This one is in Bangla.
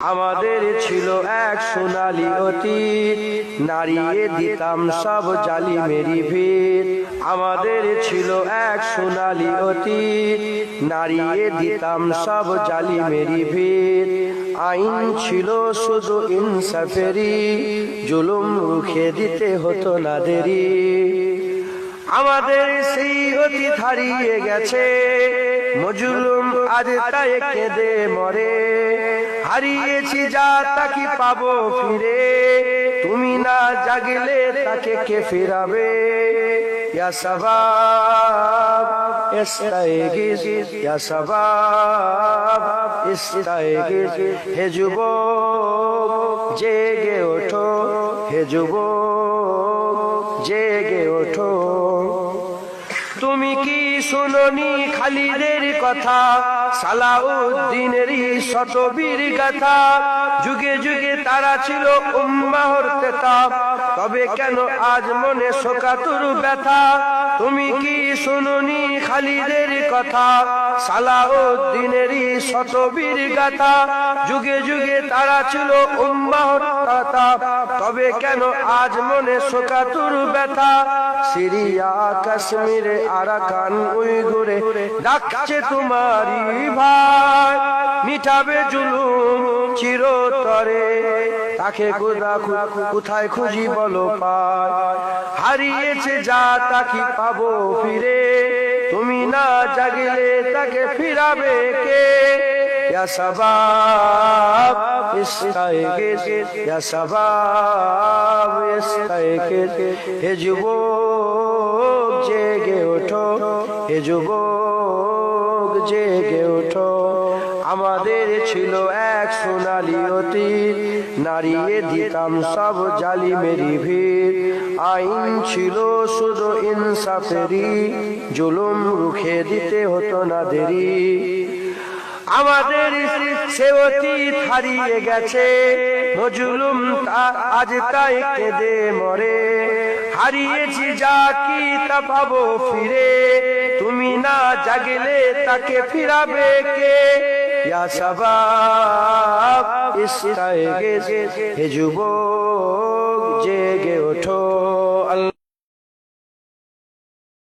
আমাদের ছিল এক সোনালি অতীত। নারিয়ে দিতাম সব জালি মেরি ভিড়। আমাদের ছিল এক সোনালি অতীত। নারিয়ে দিতাম সব জালি মেরি ভিড়। আইন ছিল শুধু ইনসাফেরি জুলুম রুখে দিতে হতো না দেরি আমাদের সেই অতীত হারিয়ে গেছে। মজুলুম আজ তাই কেঁদে মরে। হারিয়েছি যা তাকে পাবো ফিরে। তুমি না জাগলে তাকে কে ফিরাবে? ইয়া ইয়া হে যুবক, জেগে ওঠো। হে যুবক, জেগে ওঠো। শুননি খালিদের কথা, সালাউদ্দিনেরই শতবীর গাথা। যুগে যুগে তারা ছিল উম্মাহর তেতাব তবে কেন আজ মনে শোকাতুর ব্যথা? তুমি কি শুনুনি খালিদের কথা? সালাউদ্দিনেরই শতবীর গাথা। যুগে যুগে তারা ছিল তবে কেন আজ মনে শোকাতুর ব্যথা? সিরিয়া, কাশ্মীরে, আরাকান উইগুরে ডাকছে তোমারই ভাই। মিটাবে জুলুম চিরতরে। তাকে কোথা কোথায় খুঁজি বলো পায় হারিয়েছে যা তাকে পাবো ফিরে। তুমি না জাগিলে তাকে ফিরাবে কে? ইস্তাইগিস হে যুবক, জেগে ওঠো। হে যুবক, জেগে ওঠো। আমাদের ছিল এক সোনালি অতীত নারিয়ে দিতাম সব জালি মেরি ভিড়। আইন ছিল শুধু ইনসাফেরি জুলুম রুখে দিতে হতো না দেরি। আমাদের সে হারিয়ে গেছে। মজুলুম আজ তাই কেঁদে মরে। হারিয়েছি যা কি তা পাবো ফিরে। তুমি না জাগলে তাকে ফিরাবে কে? ইয়া সবাব ইস্তাইগিস হে যুবক জেগে